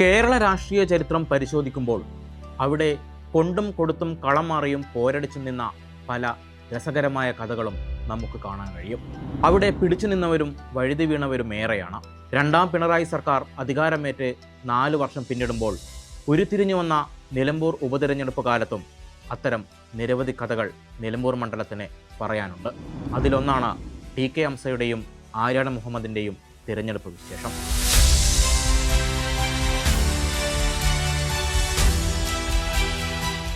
കേരള രാഷ്ട്രീയ ചരിത്രം പരിശോധിക്കുമ്പോൾ അവിടെ കൊണ്ടും കൊടുത്തും കളമാറിയും പോരടിച്ചു നിന്ന പല രസകരമായ കഥകളും നമുക്ക് കാണാൻ കഴിയും. അവിടെ പിടിച്ചു നിന്നവരും വഴുതി വീണവരും ഏറെയാണ്. രണ്ടാം പിണറായി സർക്കാർ അധികാരമേറ്റ് നാല് വർഷം പിന്നിടുമ്പോൾ ഉരുത്തിരിഞ്ഞു വന്ന നിലമ്പൂർ ഉപതെരഞ്ഞെടുപ്പ് കാലത്തും അത്തരം നിരവധി കഥകൾ നിലമ്പൂർ മണ്ഡലത്തിന് പറയാനുണ്ട്. അതിലൊന്നാണ് ടി കെ അംസയുടെയും ആര്യാട മുഹമ്മദിന്റെയും തിരഞ്ഞെടുപ്പ് വിശേഷം.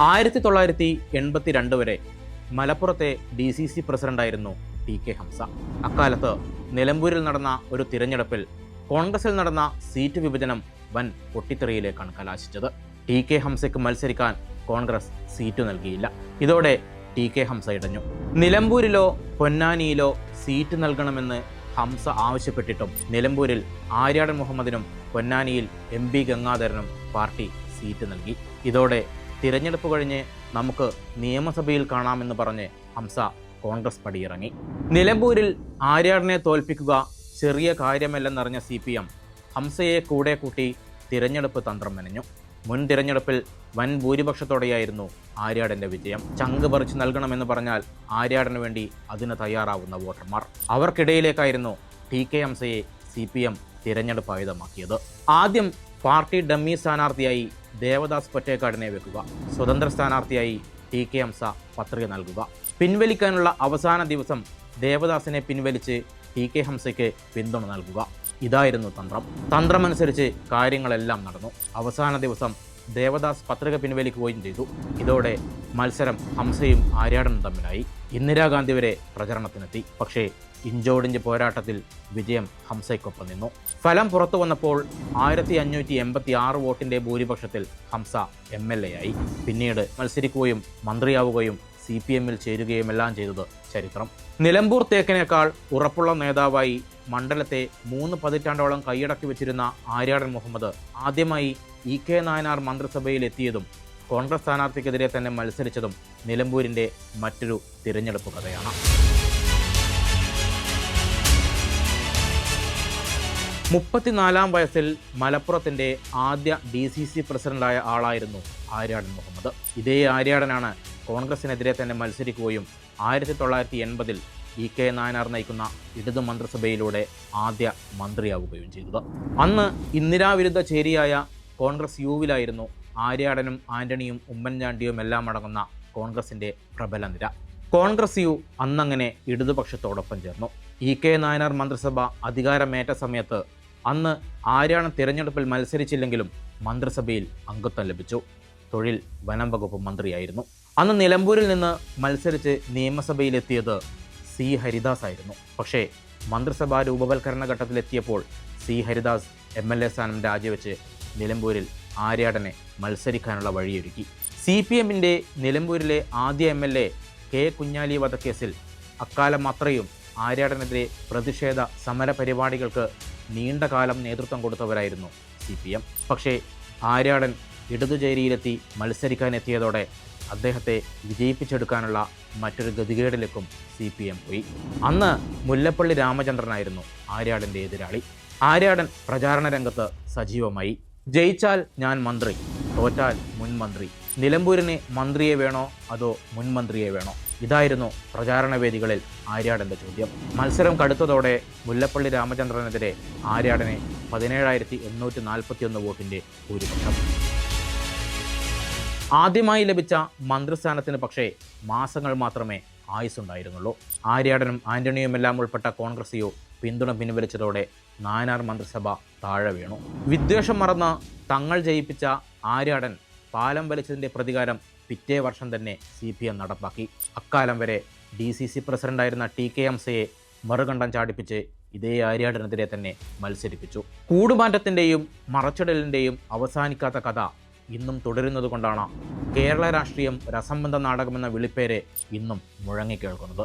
ആയിരത്തി തൊള്ളായിരത്തി എൺപത്തി രണ്ട് വരെ മലപ്പുറത്തെ ഡി സി സി പ്രസിഡന്റായിരുന്നു ടി കെ ഹംസ. അക്കാലത്ത് നിലമ്പൂരിൽ നടന്ന ഒരു തിരഞ്ഞെടുപ്പിൽ കോൺഗ്രസിൽ നടന്ന സീറ്റ് വിഭജനം വൻ പൊട്ടിത്തെറിയിലേക്കാണ് കലാശിച്ചത്. ടി കെ ഹംസയ്ക്ക് മത്സരിക്കാൻ കോൺഗ്രസ് സീറ്റ് നൽകിയില്ല. ഇതോടെ ടി കെ ഹംസ ഇടഞ്ഞു. നിലമ്പൂരിലോ പൊന്നാനിയിലോ സീറ്റ് നൽകണമെന്ന് ഹംസ ആവശ്യപ്പെട്ടിട്ടും നിലമ്പൂരിൽ ആര്യാടൻ മുഹമ്മദിനും പൊന്നാനിയിൽ എം പി ഗംഗാധരനും പാർട്ടി സീറ്റ് നൽകി. ഇതോടെ തിരഞ്ഞെടുപ്പ് കഴിഞ്ഞ് നമുക്ക് നിയമസഭയിൽ കാണാമെന്ന് പറഞ്ഞ് ഹംസ കോൺഗ്രസ് പടിയിറങ്ങി. നിലമ്പൂരിൽ ആര്യാടനെ തോൽപ്പിക്കുക ചെറിയ കാര്യമല്ലെന്നറിഞ്ഞ സി പി എം ഹംസയെ കൂടെ കൂട്ടി തിരഞ്ഞെടുപ്പ് തന്ത്രം മെനഞ്ഞു. മുൻ തിരഞ്ഞെടുപ്പിൽ വൻ ഭൂരിപക്ഷത്തോടെയായിരുന്നു ആര്യാടന്റെ വിജയം. ചങ്ക് പറിച്ചു നൽകണമെന്ന് പറഞ്ഞാൽ ആര്യാടന് വേണ്ടി അതിന് തയ്യാറാവുന്ന വോട്ടർമാർ. അവർക്കിടയിലേക്കായിരുന്നു ടി കെ ഹംസയെ സി പി എം തിരഞ്ഞെടുപ്പ് ആയുധമാക്കിയത് ആദ്യം പാർട്ടി ഡമ്മി സ്ഥാനാർത്ഥിയായി ദേവദാസ് പൊറ്റേക്കാടിനെ വെക്കുക. സ്വതന്ത്ര സ്ഥാനാർത്ഥിയായി ടി കെ ഹംസ പത്രിക നൽകുക. പിൻവലിക്കാനുള്ള അവസാന ദിവസം ദേവദാസിനെ പിൻവലിച്ച് ടി കെ ഹംസയ്ക്ക് പിന്തുണ നൽകുക. ഇതായിരുന്നു തന്ത്രം. തന്ത്രമനുസരിച്ച് കാര്യങ്ങളെല്ലാം നടന്നു. അവസാന ദിവസം ദേവദാസ് പത്രിക പിൻവലിക്കുകയും ചെയ്തു. ഇതോടെ മത്സരം ഹംസയും ആര്യാടനും തമ്മിലായി. ഇന്ദിരാഗാന്ധി വരെ പ്രചരണത്തിനെത്തി. പക്ഷേ ഇഞ്ചോടിഞ്ച് പോരാട്ടത്തിൽ വിജയം ഹംസയ്ക്കൊപ്പം നിന്നു. ഫലം പുറത്തു വന്നപ്പോൾ ആയിരത്തി അഞ്ഞൂറ്റി എൺപത്തി ആറ് വോട്ടിന്റെ ഭൂരിപക്ഷത്തിൽ ഹംസ എം എൽ എ ആയി. പിന്നീട് മത്സരിക്കുകയും മന്ത്രിയാവുകയും സി പി എമ്മിൽ ചേരുകയുമെല്ലാം ചെയ്തത് ചരിത്രം. നിലമ്പൂർ തേക്കിനേക്കാൾ ഉറപ്പുള്ള നേതാവായി മണ്ഡലത്തെ മൂന്ന് പതിറ്റാണ്ടോളം കൈയടക്കി വെച്ചിരുന്ന ആര്യാടൻ മുഹമ്മദ് ആദ്യമായി ഇ കെ നായനാർ മന്ത്രിസഭയിൽ എത്തിയതും കോൺഗ്രസ് സ്ഥാനാർത്ഥിക്കെതിരെ തന്നെ മത്സരിച്ചതും നിലമ്പൂരിന്റെ മറ്റൊരു തിരഞ്ഞെടുപ്പ് കഥയാണ്. മുപ്പത്തിനാലാം വയസ്സിൽ മലപ്പുറത്തിന്റെ ആദ്യ ഡി സി സി പ്രസിഡന്റായ ആളായിരുന്നു ആര്യാടൻ മുഹമ്മദ്. ഇതേ ആര്യാടനാണ് കോൺഗ്രസിനെതിരെ തന്നെ മത്സരിക്കുകയും ആയിരത്തി തൊള്ളായിരത്തി എൺപതിൽ ഇ കെ നായനാർ നയിക്കുന്ന ഇടത് മന്ത്രിസഭയിലൂടെ ആദ്യ മന്ത്രിയാവുകയും ചെയ്തത്. അന്ന് ഇന്ദിരാവിരുദ്ധ ചേരിയായ കോൺഗ്രസ് യുവിലായിരുന്നു ആര്യാടനും ആന്റണിയും ഉമ്മൻചാണ്ടിയും എല്ലാം അടങ്ങുന്ന കോൺഗ്രസിന്റെ പ്രബല നിര. കോൺഗ്രസ് യു അന്നങ്ങനെ ഇടതുപക്ഷത്തോടൊപ്പം ചേർന്നു. ഇ കെ നായനാർ മന്ത്രിസഭ അധികാരമേറ്റ സമയത്ത് അന്ന് ആര്യാണ തിരഞ്ഞെടുപ്പിൽ മത്സരിച്ചില്ലെങ്കിലും മന്ത്രിസഭയിൽ അംഗത്വം ലഭിച്ചു. തൊഴിൽ വനം വകുപ്പ് മന്ത്രിയായിരുന്നു. അന്ന് നിലമ്പൂരിൽ നിന്ന് മത്സരിച്ച് നിയമസഭയിലെത്തിയത് സി ഹരിദാസ് ആയിരുന്നു. പക്ഷേ മന്ത്രിസഭാ രൂപവൽക്കരണ ഘട്ടത്തിലെത്തിയപ്പോൾ C Haridas M L A സ്ഥാനം രാജിവെച്ച് നിലമ്പൂരിൽ ആര്യാടനെ മത്സരിക്കാനുള്ള വഴിയൊരുക്കി. സി പി എമ്മിന്റെ നിലമ്പൂരിലെ ആദ്യ M L A K Kunjali വധക്കേസിൽ അക്കാലം അത്രയും ആര്യാടനെതിരെ പ്രതിഷേധ സമര പരിപാടികൾക്ക് നീണ്ടകാലം നേതൃത്വം കൊടുത്തവരായിരുന്നു സി പി എം. പക്ഷേ ആര്യാടൻ ഇടതുചേരിയിലെത്തി മത്സരിക്കാനെത്തിയതോടെ അദ്ദേഹത്തെ വിജയിപ്പിച്ചെടുക്കാനുള്ള മറ്റൊരു ഗതികേടിലേക്കും സി പി എം പോയി. അന്ന് മുല്ലപ്പള്ളി രാമചന്ദ്രനായിരുന്നു ആര്യാടന്റെ എതിരാളി. ആര്യാടൻ പ്രചാരണ രംഗത്ത് സജീവമായി. ജയിച്ചാൽ ഞാൻ മന്ത്രി തോറ്റാൽ മുൻമന്ത്രി നിലമ്പൂരിനെ മന്ത്രിയെ വേണോ അതോ മുൻമന്ത്രിയെ വേണോ? ഇതായിരുന്നു പ്രചാരണ വേദികളിൽ ആര്യാടന്റെ ചോദ്യം. മത്സരം കടുത്തതോടെ മുല്ലപ്പള്ളി രാമചന്ദ്രനെതിരെ ആര്യാടനെ പതിനേഴായിരത്തി എണ്ണൂറ്റി നാൽപ്പത്തിയൊന്ന് വോട്ടിന്റെ ഭൂരിപക്ഷം. ആദ്യമായി ലഭിച്ച മന്ത്രിസ്ഥാനത്തിന് പക്ഷേ മാസങ്ങൾ മാത്രമേ ആയുസുണ്ടായിരുന്നുള്ളൂ ആര്യാടനും ആന്റണിയുമെല്ലാം ഉൾപ്പെട്ട കോൺഗ്രസ് യു പിന്തുണ പിൻവലിച്ചതോടെ നായനാർ മന്ത്രിസഭ താഴെ വീണു. വിദ്വേഷം മറന്ന് തങ്ങൾ ജയിപ്പിച്ച ആര്യാടൻ പാലം വലിച്ചതിന്റെ പ്രതികാരം പിറ്റേ വർഷം തന്നെ സി പി എം നടപ്പാക്കി. അക്കാലം വരെ ഡി സി സി പ്രസിഡന്റായിരുന്ന ടി കെ എംസയെ മറുകണ്ഠം ചാടിപ്പിച്ച് ഇതേ ആര്യാടനെതിരെ തന്നെ മത്സരിപ്പിച്ചു. കൂടുമാറ്റത്തിന്റെയും മറച്ചിടലിന്റെയും അവസാനിക്കാത്ത കഥ ഇന്നും തുടരുന്നത് കൊണ്ടാണ് കേരള രാഷ്ട്രീയം രസംബന്ധ നാടകമെന്ന വിളിപ്പേര് ഇന്നും മുഴങ്ങിക്കേൾക്കുന്നത്